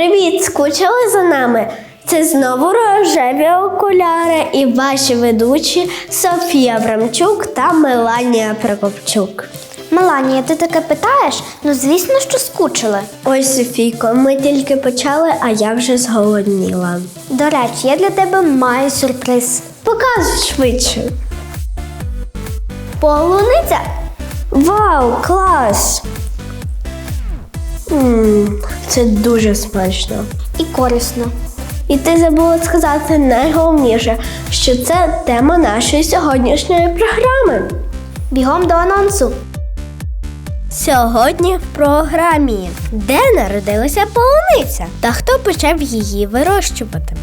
Привіт, скучили за нами? Це знову рожеві окуляри і ваші ведучі Софія Абрамчук та Меланія Прокопчук. Меланія, ти таке питаєш? Ну, звісно, що скучили. Ой, Софійко, ми тільки почали, а я вже зголодніла. До речі, я для тебе маю сюрприз. Показуй швидше. Полуниця? Вау, клас! М це дуже смачно. І корисно. І ти забула сказати найголовніше, що це тема нашої сьогоднішньої програми. Бігом до анонсу. Сьогодні в програмі Де народилася полуниця та хто почав її вирощувати?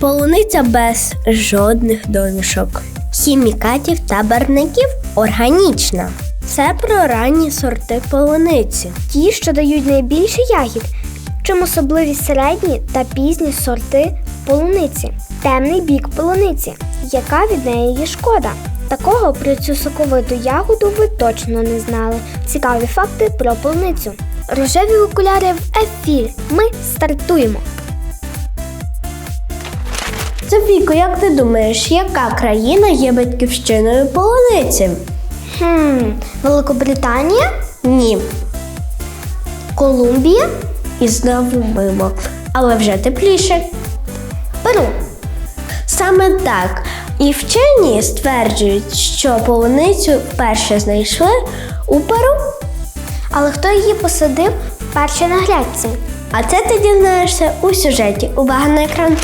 Полуниця без жодних домішок, хімікатів та барників органічна. Це про ранні сорти полуниці. Ті, що дають найбільше ягід, чим особливість середні та пізні сорти полуниці. Темний бік полуниці. Яка від неї є шкода? Такого про цю соковиту ягоду ви точно не знали. Цікаві факти про полуницю. Рожеві окуляри в ефірі. Ми стартуємо. Софійко, як ти думаєш, яка країна є батьківщиною полуниці? Хм, Великобританія, Ні. Колумбія, І знову мимо. Але вже тепліше. Перу. Саме так. І вчені стверджують, що полуницю вперше знайшли у Перу. Але хто її посадив вперше на грядці? А це ти дізнаєшся у сюжеті. Увага на екран.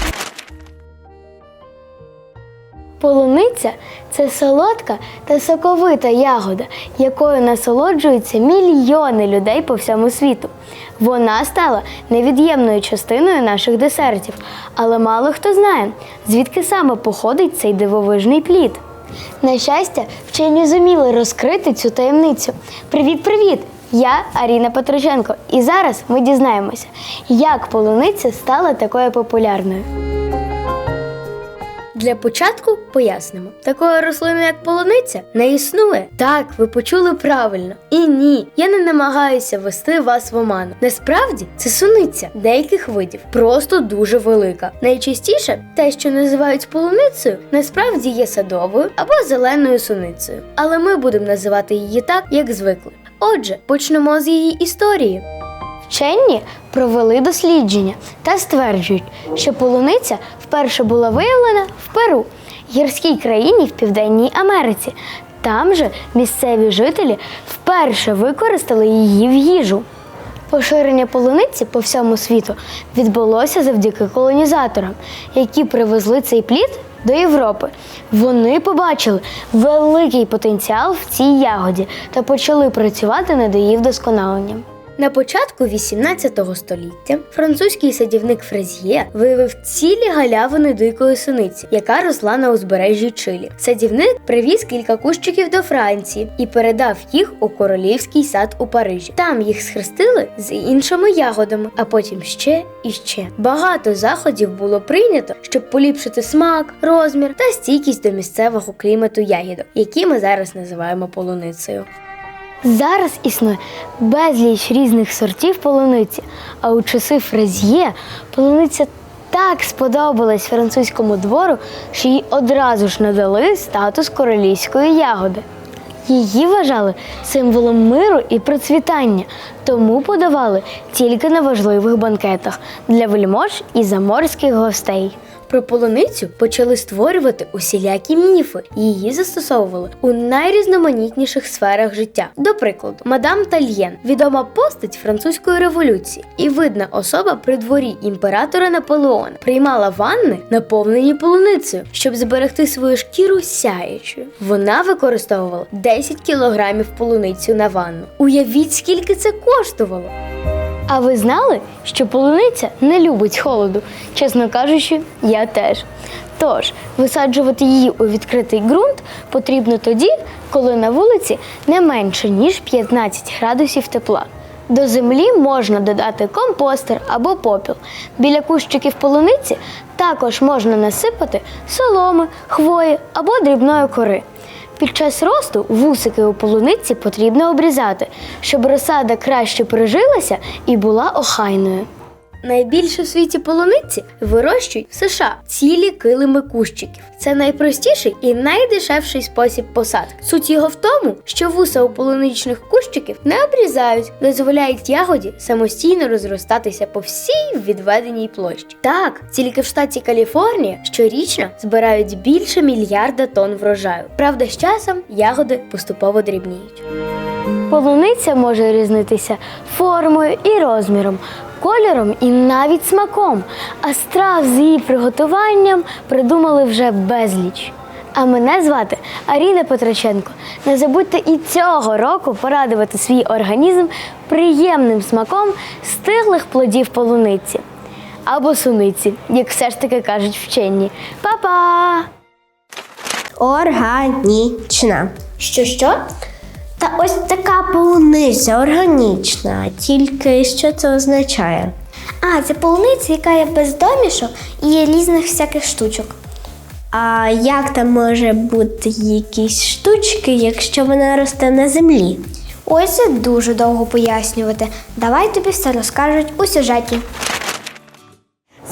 Полуниця це солодка та соковита ягода, якою насолоджуються мільйони людей по всьому світу. Вона стала невід'ємною частиною наших десертів, але мало хто знає, звідки саме походить цей дивовижний плід. На щастя, вчені зуміли розкрити цю таємницю. Привіт-привіт! Я Аріна Петроченко, і зараз ми дізнаємося, як полуниця стала такою популярною. Для початку пояснимо: такої рослини, як полуниця, не існує. Так, ви почули правильно. І ні, я не намагаюся вести вас в оману. Насправді це суниця деяких видів, просто дуже велика. Найчастіше те, що називають полуницею, насправді є садовою або зеленою суницею. Але ми будемо називати її так, як звикли. Отже, почнемо з її історії. Вчені провели дослідження та стверджують, що полуниця вперше була виявлена в Перу, гірській країні в Південній Америці. Там же місцеві жителі вперше використали її в їжу. Поширення полуниці по всьому світу відбулося завдяки колонізаторам, які привезли цей плід до Європи. Вони побачили великий потенціал в цій ягоді та почали працювати над її вдосконаленням. На початку 18 століття французький садівник Фрезьє виявив цілі галявини дикої суниці, яка росла на узбережжі Чилі. Садівник привіз кілька кущиків до Франції і передав їх у королівський сад у Парижі. Там їх схрестили з іншими ягодами, а потім ще і ще. Багато заходів було прийнято, щоб поліпшити смак, розмір та стійкість до місцевого клімату ягідок, які ми зараз називаємо полуницею. Зараз існує безліч різних сортів полуниці, а у часи Фрезьє полуниця так сподобалась французькому двору, що їй одразу ж надали статус королівської ягоди. Її вважали символом миру і процвітання, тому подавали тільки на важливих банкетах для вельмож і заморських гостей. Про полуницю почали створювати усілякі міфи. Її застосовували у найрізноманітніших сферах життя. До прикладу, мадам Тальєн, відома постать французької революції і видна особа при дворі імператора Наполеона, приймала ванни, наповнені полуницею, щоб зберегти свою шкіру сяючою. Вона використовувала 10 кілограмів полуницю на ванну. Уявіть, скільки це коштувало! А ви знали, що полуниця не любить холоду? Чесно кажучи, я теж. Тож, висаджувати її у відкритий ґрунт потрібно тоді, коли на вулиці не менше, ніж 15 градусів тепла. До землі можна додати компостер або попіл. Біля кущиків полуниці також можна насипати соломи, хвої або дрібної кори. Під час росту вусики у полуниці потрібно обрізати, щоб розсада краще прижилася і була охайною. Найбільше в світі полуниці вирощують в США цілі килими кущиків. Це найпростіший і найдешевший спосіб посадки. Суть його в тому, що вуса у полуничних кущиків не обрізають, дозволяють ягоді самостійно розростатися по всій відведеній площі. Так, тільки в штаті Каліфорнія щорічно збирають більше мільярда тонн врожаю. Правда, з часом ягоди поступово дрібніють. Полуниця може різнитися формою і розміром, кольором і навіть смаком. А страв з її приготуванням придумали вже безліч. А мене звати Аріна Петроченко. Не забудьте і цього року порадувати свій організм приємним смаком стиглих плодів полуниці або суниці, як все ж таки кажуть вчені. Па-па! Органічна. Що що? Та ось така полуниця органічна. Тільки що це означає? А, це полуниця, яка є без домішок і різних всяких штучок. А як там може бути якісь штучки, якщо вона росте на землі? Ой, це дуже довго пояснювати. Давай тобі все розкажуть у сюжеті.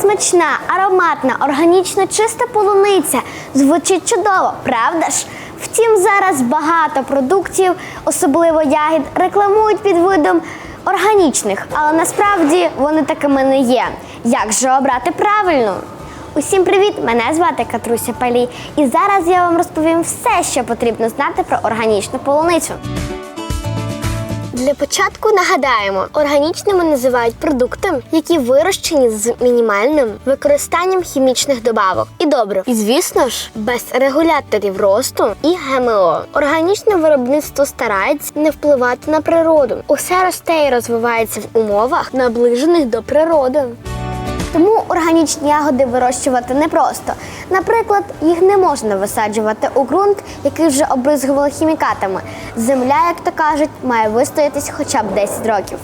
Смачна, ароматна, органічно чиста полуниця. Звучить чудово, правда ж? Втім, зараз багато продуктів, особливо ягід, рекламують під видом органічних, але насправді вони такими не є. Як же обрати правильно? Усім привіт! Мене звати Катруся Палій, і зараз я вам розповім все, що потрібно знати про органічну полуницю. Для початку нагадаємо, органічними називають продукти, які вирощені з мінімальним використанням хімічних добавок і добрив. І звісно ж, без регуляторів росту і ГМО. Органічне виробництво старається не впливати на природу. Усе росте і розвивається в умовах, наближених до природи. Тому органічні ягоди вирощувати непросто. Наприклад, їх не можна висаджувати у ґрунт, який вже обризгували хімікатами. Земля, як то кажуть, має вистоятись хоча б 10 років.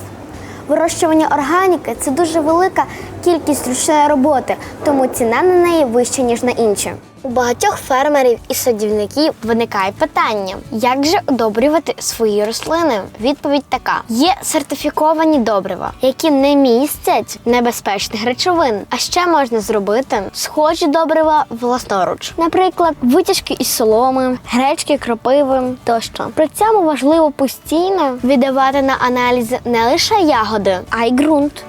Вирощування органіки це дуже велика кількість ручної роботи, тому ціна на неї вища, ніж на інші. У багатьох фермерів і садівників виникає питання, як же удобрювати свої рослини? Відповідь така: є сертифіковані добрива, які не містять небезпечних речовин. А ще можна зробити схожі добрива власноруч, наприклад, витяжки із соломи, гречки, кропиви тощо. При цьому важливо постійно віддавати на аналізи не лише ягоди, а й ґрунт.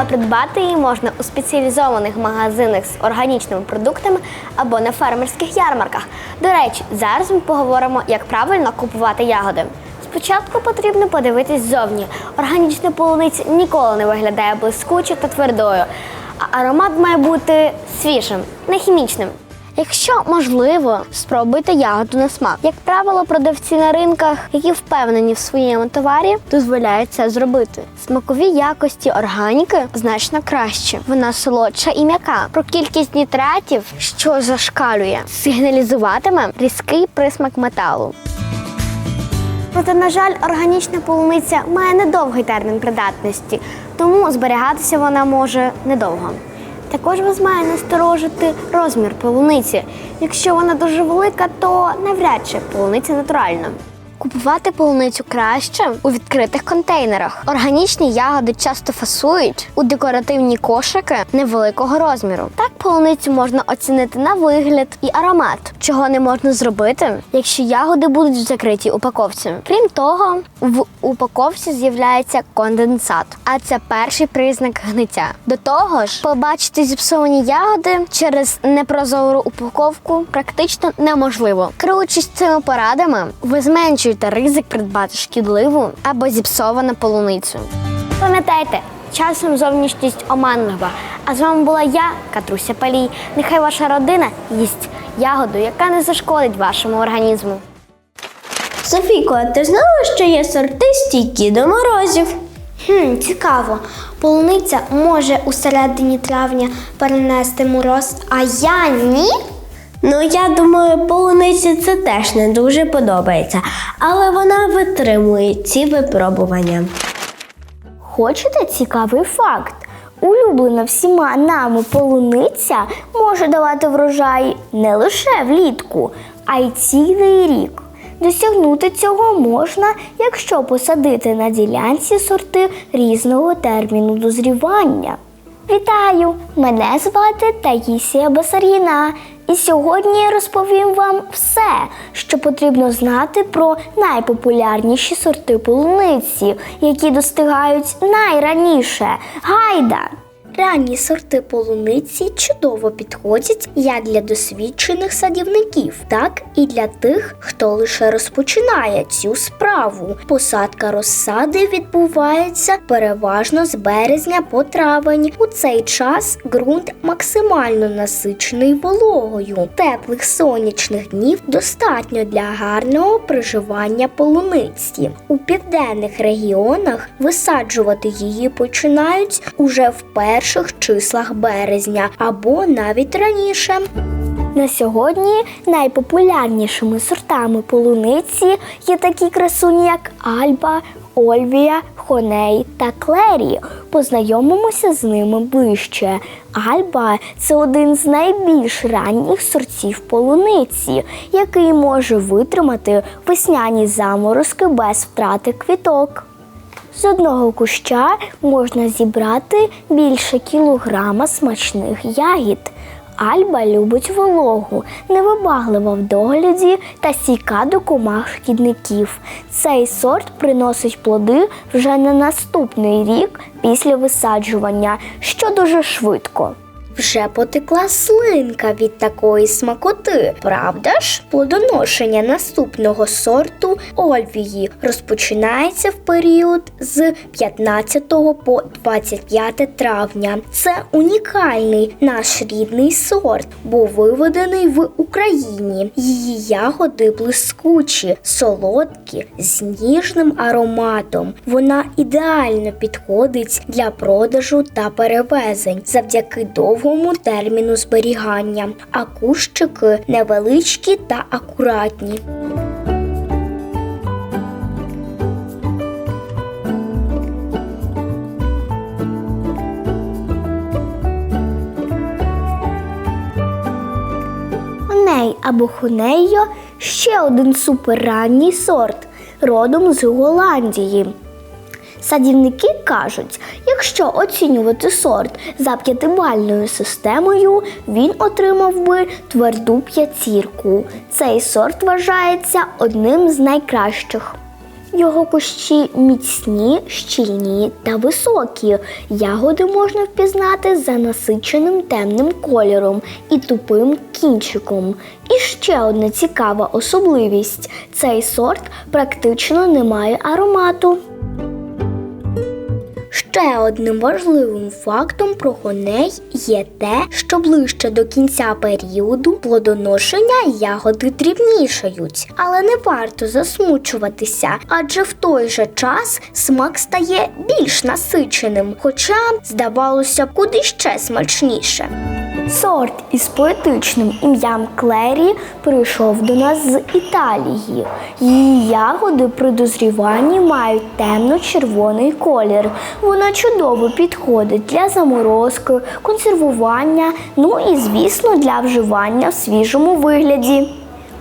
А придбати її можна у спеціалізованих магазинах з органічними продуктами або на фермерських ярмарках. До речі, зараз ми поговоримо, як правильно купувати ягоди. Спочатку потрібно подивитись ззовні. Органічна полуниця ніколи не виглядає блискуче та твердою, а аромат має бути свіжим, не хімічним. Якщо можливо, спробуйте ягоду на смак. Як правило, продавці на ринках, які впевнені в своєму товарі, дозволяють це зробити. Смакові якості органіки значно краще. Вона солодша і м'яка. Про кількість нітратів, що зашкалює, сигналізуватиме різкий присмак металу. Проте, на жаль, органічна полуниця має недовгий термін придатності, тому зберігатися вона може недовго. Також вас має насторожити розмір полуниці. Якщо вона дуже велика, то навряд чи полуниця натуральна. Купувати полуницю краще у відкритих контейнерах. Органічні ягоди часто фасують у декоративні кошики невеликого розміру. Так полуницю можна оцінити на вигляд і аромат, чого не можна зробити, якщо ягоди будуть в закритій упаковці. Крім того, в упаковці з'являється конденсат, а це перший признак гниття. До того ж, побачити зіпсовані ягоди через непрозору упаковку практично неможливо. Керуючись цими порадами, ви зменшуєте ризик придбати шкідливу або зіпсовану полуницю. Пам'ятайте, часом зовнішність оманлива. А з вами була я, Катруся Палій. Нехай ваша родина їсть ягоду, яка не зашкодить вашому організму. Софійко, а ти знала, що є сорти стійкі до морозів? Хм, цікаво. Полуниця може у середині травня перенести мороз, а я ні? Ну, я думаю, полуниці це теж не дуже подобається, але вона витримує ці випробування. Хочете цікавий факт? Улюблена всіма нами полуниця може давати врожай не лише влітку, а й цілий рік. Досягнути цього можна, якщо посадити на ділянці сорти різного терміну дозрівання. Вітаю! Мене звати Таїсія Басаріна, І сьогодні я розповім вам все, що потрібно знати про найпопулярніші сорти полуниці, які достигають найраніше. Гайда! Ранні сорти полуниці чудово підходять як для досвідчених садівників, так і для тих, хто лише розпочинає цю справу. Посадка розсади відбувається переважно з березня по травень. У цей час ґрунт максимально насичений вологою. Теплих сонячних днів достатньо для гарного проживання полуниці. У південних регіонах висаджувати її починають уже в перших числах березня або навіть раніше. На сьогодні найпопулярнішими сортами полуниці є такі красуні, як Альба, Ольвія, Хоней та Клері. Познайомимося з ними ближче. Альба це один з найбільш ранніх сортів полуниці, який може витримати весняні заморозки без втрати квіток. З одного куща можна зібрати більше кілограма смачних ягід. Альба любить вологу, невибаглива в догляді та сіка до комах шкідників. Цей сорт приносить плоди вже на наступний рік після висаджування, що дуже швидко. Вже потекла слинка від такої смакоти. Правда ж, плодоношення наступного сорту Ольвії розпочинається в період з 15 по 25 травня. Це унікальний наш рідний сорт, був виведений в Україні. Її ягоди блискучі, солодкі, з ніжним ароматом. Вона ідеально підходить для продажу та перевезень завдяки довгому терміну зберігання, а кущики невеличкі та акуратні. Хуней або хунейо ще один суперранній сорт, родом з Голландії. Садівники кажуть, якщо оцінювати сорт за п'ятибальною системою, він отримав би тверду п'ятірку. Цей сорт вважається одним з найкращих. Його кущі міцні, щільні та високі. Ягоди можна впізнати за насиченим темним кольором і тупим кінчиком. І ще одна цікава особливість: цей сорт практично не має аромату. Ще одним важливим фактом про коней є те, що ближче до кінця періоду плодоношення ягоди дрібнішають. Але не варто засмучуватися, адже в той же час смак стає більш насиченим, хоча, здавалося куди ще смачніше. Сорт із поетичним ім'ям Клері прийшов до нас з Італії. Її ягоди при дозріванні мають темно-червоний колір. Вона чудово підходить для заморозки, консервування, ну і, звісно, для вживання в свіжому вигляді.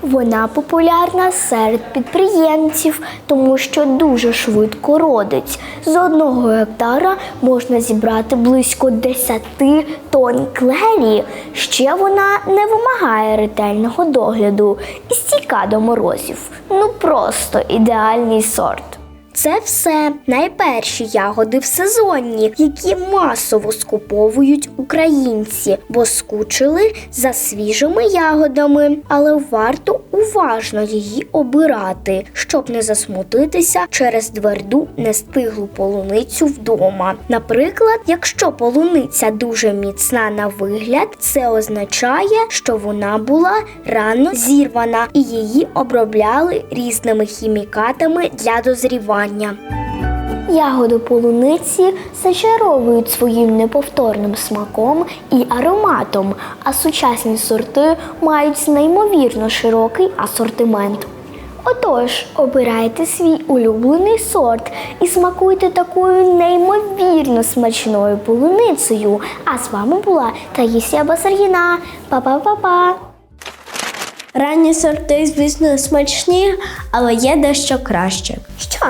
Вона популярна серед підприємців, тому що дуже швидко родить. З одного гектара можна зібрати близько 10 тонн клелі. Ще вона не вимагає ретельного догляду і стійка до морозів. Ну просто ідеальний сорт. Це все найперші ягоди в сезонні, які масово скуповують українці, бо скучили за свіжими ягодами, але варто уважно її обирати, щоб не засмутитися через тверду нестиглу полуницю вдома. Наприклад, якщо полуниця дуже міцна на вигляд, це означає, що вона була рано зірвана і її обробляли різними хімікатами для дозрівання. Ягоди полуниці зачаровують своїм неповторним смаком і ароматом, а сучасні сорти мають неймовірно широкий асортимент. Отож, обирайте свій улюблений сорт і смакуйте такою неймовірно смачною полуницею. А з вами була Таїсія Басаргіна. Па-па-па-па! Ранні сорти, звісно, смачні, але є дещо краще. Що?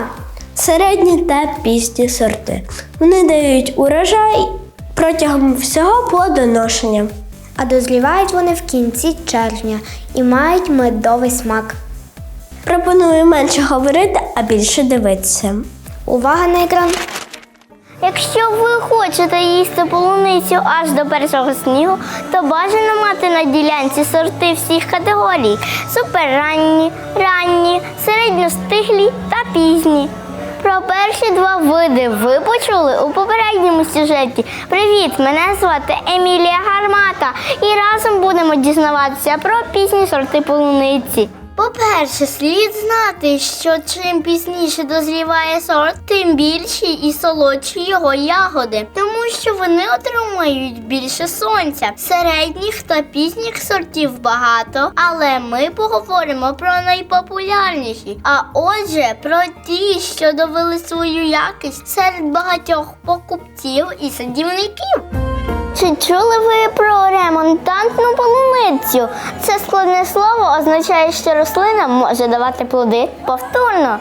Середні та пізні сорти. Вони дають урожай протягом всього плодоношення. А дозрівають вони в кінці червня і мають медовий смак. Пропоную менше говорити, а більше дивитися. Увага на екран! Якщо ви хочете їсти полуницю аж до першого снігу, то бажано мати на ділянці сорти всіх категорій: суперранні, ранні, середньостиглі та пізні. Про перші два види ви почули у попередньому сюжеті. Привіт! Мене звати Емілія Гармата, і разом будемо дізнаватися про пізні сорти полуниці. По-перше, слід знати, що чим пізніше дозріває сорт, тим більші і солодші його ягоди, тому що вони отримують більше сонця. Середніх та пізніх сортів багато, але ми поговоримо про найпопулярніші. А отже, про ті, що довели свою якість серед багатьох покупців і садівників. Чи чули ви про ремонтантну полуницю? Це складне слово означає, що рослина може давати плоди повторно.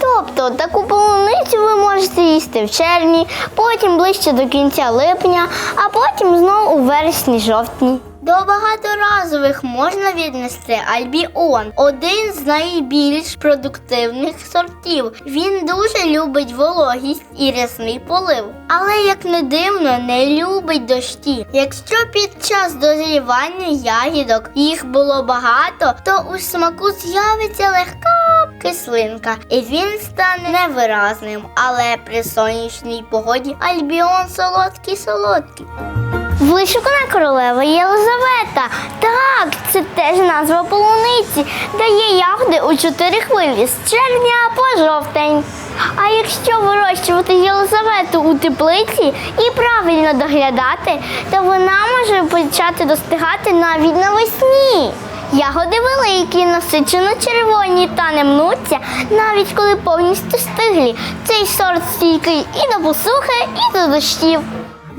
Тобто таку полуницю ви можете їсти в червні, потім ближче до кінця липня, а потім знову у вересні-жовтні. До багаторазових можна віднести альбіон, один з найбільш продуктивних сортів. Він дуже любить вологість і рясний полив. Але як не дивно, не любить дощі. Якщо під час дозрівання ягідок їх було багато, то у смаку з'явиться легка кислинка, і він стане невиразним. Але при сонячній погоді альбіон солодкий солодкий. Вишукана королева Єлизавета. Так, це теж назва полуниці. Дає ягоди у чотири хвилі з червня по жовтень. А якщо вирощувати Єлизавету у теплиці і правильно доглядати, то вона може почати достигати навіть навесні. Ягоди великі, насичено червоні та не мнуться, навіть коли повністю стиглі. Цей сорт стійкий і до посухи, і до дощів.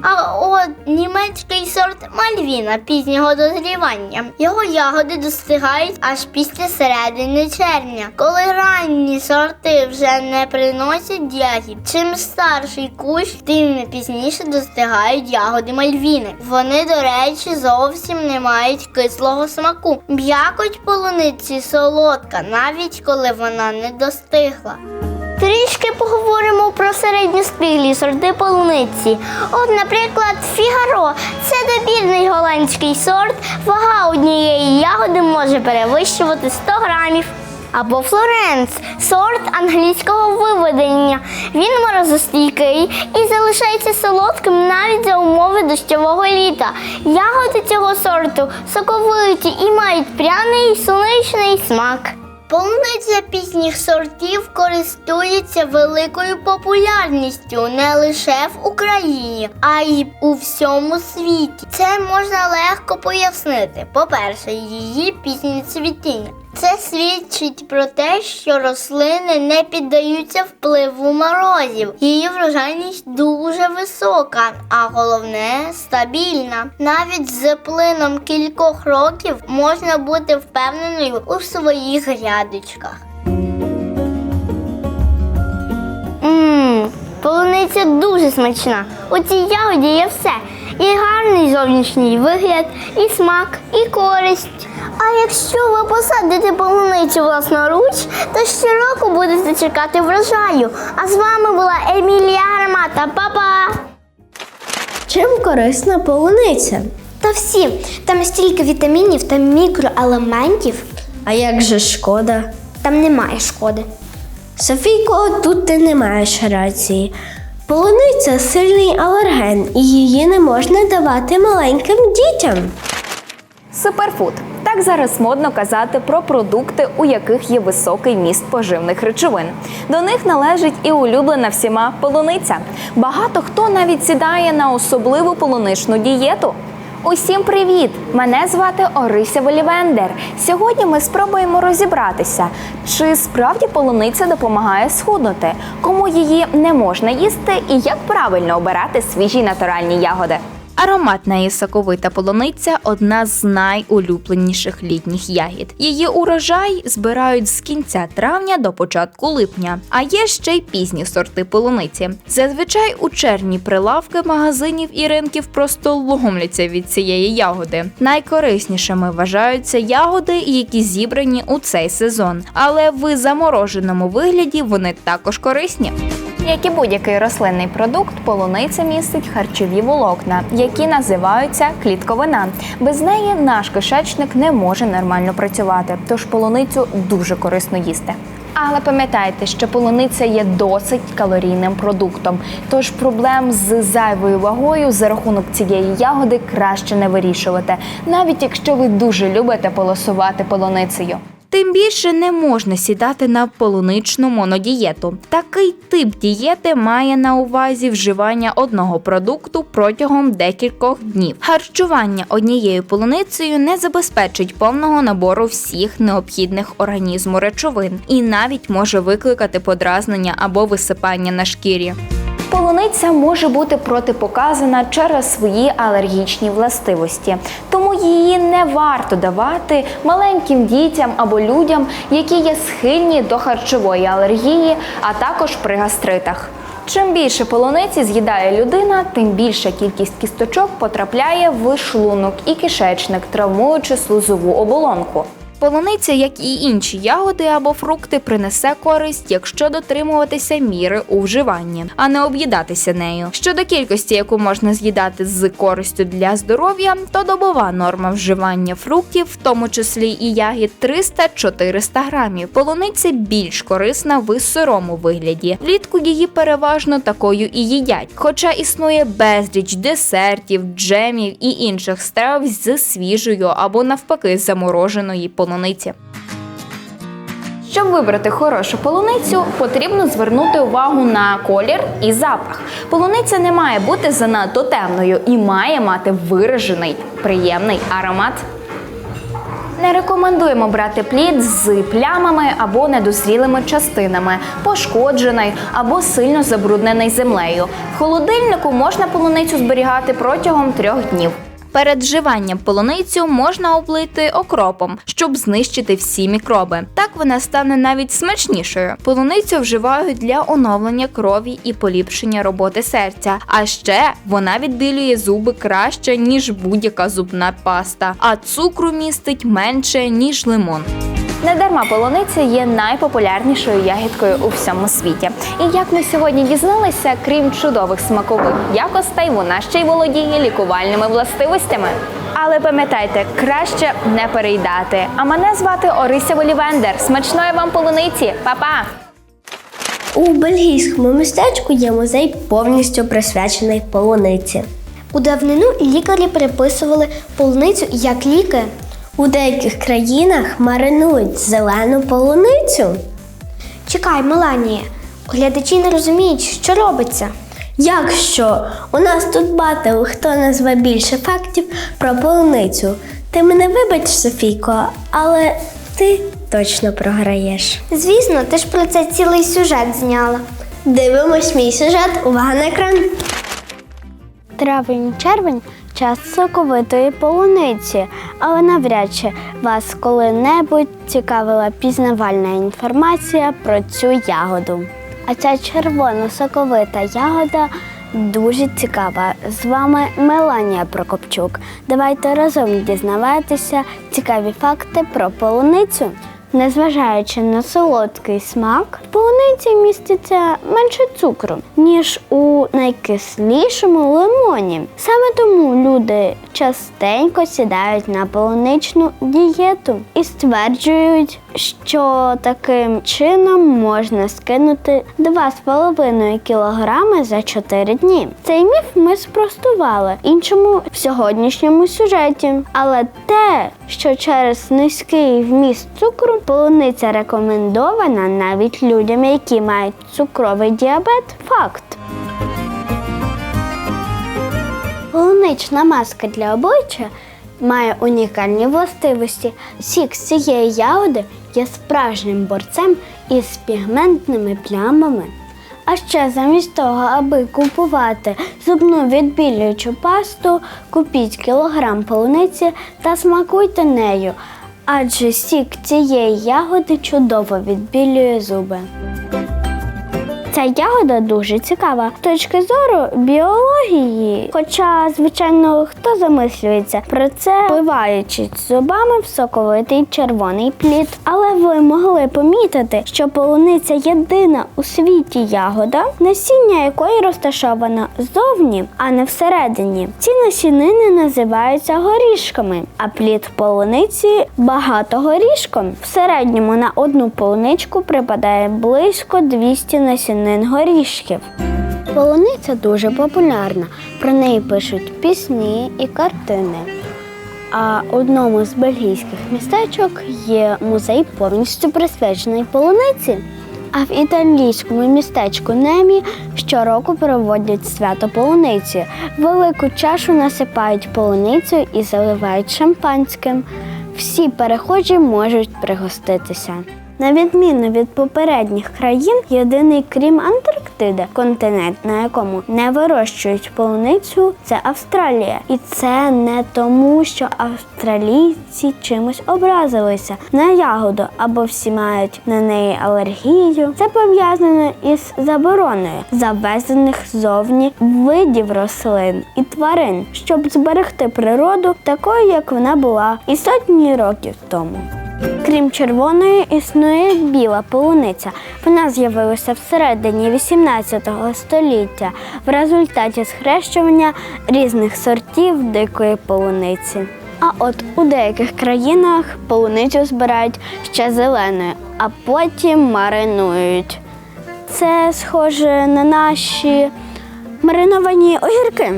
А от німецький сорт Мальвіна пізнього дозрівання. Його ягоди достигають аж після середини червня, коли ранні сорти вже не приносять ягід. Чим старший кущ, тим пізніше достигають ягоди Мальвіни. Вони, до речі, зовсім не мають кислого смаку. М'якоть полуниці солодка, навіть коли вона не достигла. Трішки поговоримо про середньостиглі сорти полуниці. От, наприклад, Фігаро це добірний голландський сорт. Вага однієї ягоди може перевищувати 100 грамів. Або Флоренс сорт англійського виведення. Він морозостійкий і залишається солодким навіть за умови дощового літа. Ягоди цього сорту соковиті і мають пряний сонячний смак. Полуниця пізніх сортів користується великою популярністю не лише в Україні, а й у всьому світі. Це можна легко пояснити. По-перше, її пісні цвітіння. Це свідчить про те, що рослини не піддаються впливу морозів. Її врожайність дуже висока, а головне стабільна. Навіть з плином кількох років можна бути впевненою у своїх грядочках. Ммм, полуниця дуже смачна. У цій ягоді є все. І гарний зовнішній вигляд, і смак, і користь. А якщо ви посадите полуницю власноруч, то щороку будете чекати врожаю. А з вами була Емілія Гармата. Па-па! Чим корисна полуниця? Та всі, там стільки вітамінів та мікроелементів, А як же шкода? там немає шкоди. Софійко, тут ти не маєш рації. Полуниця сильний алерген, і її не можна давати маленьким дітям. Суперфуд. Так зараз модно казати про продукти, у яких є високий міст поживних речовин. До них належить і улюблена всіма полуниця. Багато хто навіть сідає на особливу полуничну дієту. Усім привіт! Мене звати Орися Волівендер. Сьогодні ми спробуємо розібратися, чи справді полуниця допомагає схуднути, кому її не можна їсти і як правильно обирати свіжі натуральні ягоди. Ароматна і соковита полуниця одна з найулюбленіших літніх ягід. Її урожай збирають з кінця травня до початку липня. А є ще й пізні сорти полуниці. Зазвичай у червні прилавки магазинів і ринків просто ломляться від цієї ягоди. Найкориснішими вважаються ягоди, які зібрані у цей сезон, але в замороженому вигляді вони також корисні. Як і будь-який рослинний продукт, полуниця містить харчові волокна, які називаються клітковина. Без неї наш кишечник не може нормально працювати, тож полуницю дуже корисно їсти. Але пам'ятайте, що полуниця є досить калорійним продуктом, тож проблем з зайвою вагою за рахунок цієї ягоди краще не вирішувати, навіть якщо ви дуже любите полосувати полуницею. Тим більше не можна сідати на полуничну монодієту. Такий тип дієти має на увазі вживання одного продукту протягом декількох днів. Харчування однією полуницею не забезпечить повного набору всіх необхідних організму речовин і навіть може викликати подразнення або висипання на шкірі. Полуниця може бути протипоказана через свої алергічні властивості, тому її не варто давати маленьким дітям або людям, які є схильні до харчової алергії, а також при гастритах. Чим більше полуниці з'їдає людина, тим більша кількість кісточок потрапляє в шлунок і кишечник, травмуючи слузову оболонку. Полуниця, як і інші ягоди або фрукти, принесе користь, якщо дотримуватися міри у вживанні, а не об'їдатися нею. Щодо кількості, яку можна з'їдати з користю для здоров'я, то добова норма вживання фруктів, в тому числі і ягід, 300-400 грамів. Полуниця більш корисна в сирому вигляді. Влітку її переважно такою і їдять, хоча існує безліч десертів, джемів і інших страв з свіжою або навпаки замороженої полуниці. Щоб вибрати хорошу полуницю, потрібно звернути увагу на колір і запах. Полуниця не має бути занадто темною і має мати виражений приємний аромат. Не рекомендуємо брати плід з плямами або недозрілими частинами, пошкоджений або сильно забруднений землею. В холодильнику можна полуницю зберігати протягом трьох днів. Перед вживанням полуницю можна облити окропом, щоб знищити всі мікроби. Так вона стане навіть смачнішою. Полуницю вживають для оновлення крові і поліпшення роботи серця. А ще вона відбілює зуби краще ніж будь-яка зубна паста, а цукру містить менше ніж лимон. Недарма полуниця є найпопулярнішою ягідкою у всьому світі. І як ми сьогодні дізналися, крім чудових смакових якостей, вона ще й володіє лікувальними властивостями. Але пам'ятайте, краще не переїдати. А мене звати Орися Волівендер. Смачної вам полуниці, Па-па! У бельгійському містечку є музей повністю присвячений полуниці. У давнину лікарі приписували полуницю як ліки. У деяких країнах маринують зелену полуницю. Чекай, Меланія, глядачі не розуміють, що робиться. Як що? У нас тут батл, хто назве більше фактів про полуницю. Ти мене вибач, Софійко, але ти точно програєш. Звісно, ти ж про це цілий сюжет зняла. Дивимось мій сюжет. Увага на екран. Травень-червень час соковитої полуниці, але навряд чи вас коли-небудь цікавила пізнавальна інформація про цю ягоду. А ця червона соковита ягода дуже цікава. З вами Меланія Прокопчук. Давайте разом дізнаватися цікаві факти про полуницю. Незважаючи на солодкий смак, в полуниці міститься менше цукру, ніж у найкислішому лимоні. Саме тому люди частенько сідають на полуничну дієту і стверджують, що таким чином можна скинути 2,5 кг за 4 дні. Цей міф ми спростували іншому в сьогоднішньому сюжеті. Але те, що через низький вміст цукру полуниця рекомендована навіть людям, які мають цукровий діабет, факт. Полунична маска для обличчя має унікальні властивості. Сік з цієї ягоди є справжнім борцем із пігментними плямами. А ще замість того, аби купувати зубну відбілюючу пасту, купіть кілограм полуниці та смакуйте нею, адже сік цієї ягоди чудово відбілює зуби. Ця ягода дуже цікава з точки зору біології. Хоча, звичайно, хто замислюється про це, впиваючи зубами в соковитий червоний плід. Але ви могли помітити, що полуниця єдина у світі ягода, насіння якої розташовано ззовні, а не всередині. Ці насінини називаються горішками, а плід полуниці багатогорішком. В середньому на одну полуничку припадає близько 200 насінин горішків. Полуниця дуже популярна. Про неї пишуть пісні і картини. А одному з бельгійських містечок є музей повністю присвячений полуниці. А в італійському містечку Немі щороку проводять свято полуниці. Велику чашу насипають полуницю і заливають шампанським. Всі перехожі можуть пригоститися. На відміну від попередніх країн, єдиний крім Антарктиди, континент, на якому не вирощують полуницю, це Австралія. І це не тому, що австралійці чимось образилися на ягоду або всі мають на неї алергію. Це пов'язано із забороною завезених зовні видів рослин і тварин, щоб зберегти природу такою, як вона була і сотні років тому. Крім червоної, існує біла полуниця. Вона з'явилася всередині 18 століття в результаті схрещування різних сортів дикої полуниці. А от у деяких країнах полуницю збирають ще зеленою, а потім маринують. Це схоже на наші мариновані огірки.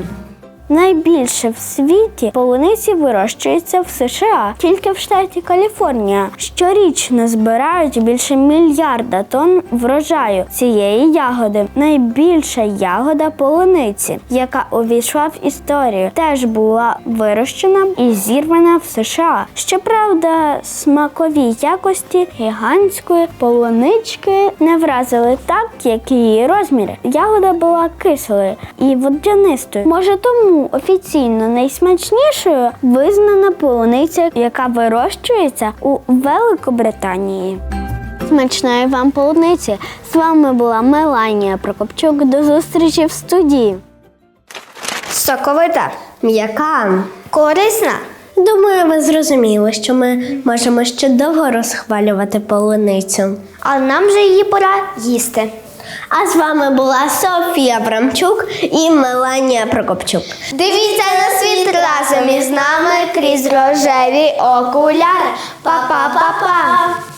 Найбільше в світі полуниці вирощується в США, тільки в штаті Каліфорнія. Щорічно збирають більше мільярда тонн врожаю цієї ягоди. Найбільша ягода полуниці, яка увійшла в історію, теж була вирощена і зірвана в США. Щоправда, смакові якості гігантської полунички не вразили так, як її розміри. Ягода була кислою і водянистою. Може, тому офіційно найсмачнішою визнана полуниця, яка вирощується у Великобританії. Смачної вам полуниці! З вами була Меланія Прокопчук. До зустрічі в студії. Соковита, м'яка, корисна. Думаю, ви зрозуміли, що ми можемо ще довго розхвалювати полуницю. А нам же її пора їсти. А з вами була Софія Брамчук і Меланія Прокопчук. Дивіться на світ разом із нами крізь рожеві окуляри. Па-па-па-па!